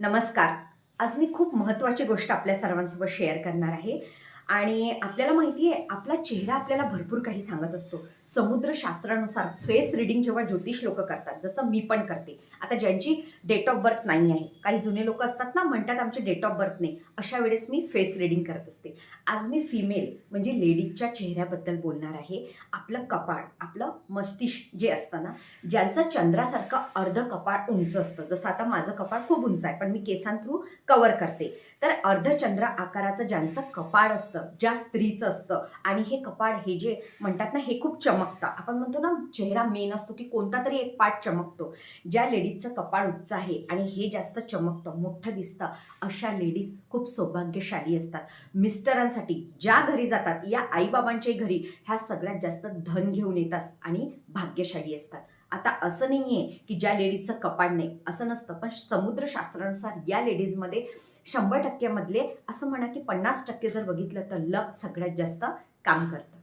नमस्कार. आज मी खूप महत्त्वाची गोष्ट आपल्या सर्वांसोबत शेअर करणार आहे. आणि आपल्याला माहिती आहे आपला चेहरा आपल्याला भरपूर काही सांगत असतो. समुद्रशास्त्रानुसार फेस रिडिंग जेव्हा ज्योतिष लोक करतात जसं मी पण करते. आता ज्यांची डेट ऑफ बर्थ नाही आहे काही जुने लोक असतात ना म्हणतात आमचे डेट ऑफ बर्थ नाही. अशा वेळेस मी फेस रिडिंग करत असते. आज मी फिमेल म्हणजे लेडीजच्या चेहऱ्याबद्दल बोलणार आहे. आपलं कपाळ आपलं मस्तिष्क जे असतं ना ज्यांचं चंद्रासारखं अर्ध कपाळ उंच असतं. जसं आता माझं कपाळ खूप उंच आहे पण मी केसांथ्रू कवर करते. तर अर्धचंद्र आकाराचं ज्यांचं कपाळ असतं असतं ज्या स्त्रीचं असतं. आणि हे कपाळ हे जे म्हणतात ना हे खूप चमकतं. आपण म्हणतो ना चेहरा मेन असतो की कोणता तरी एक पार्ट चमकतो. ज्या लेडीजचं कपाळ उच्च आहे आणि हे जास्त चमकतं मोठं दिसतं अशा लेडीज खूप सौभाग्यशाली असतात. मिस्टरांसाठी ज्या घरी जातात या आईबाबांच्या घरी ह्या सगळ्यात जास्त धन घेऊन येतात आणि भाग्यशाली असतात. आता असं नाही आहे की ज्या लेडीजचं कपाड नाही असं नसतं. पण समुद्रशास्त्रानुसार या लेडीजमध्ये शंभर टक्क्यामधले असं म्हणा की पन्नास टक्के जर बघितलं तर लक सगळ्यात जास्त काम करतं.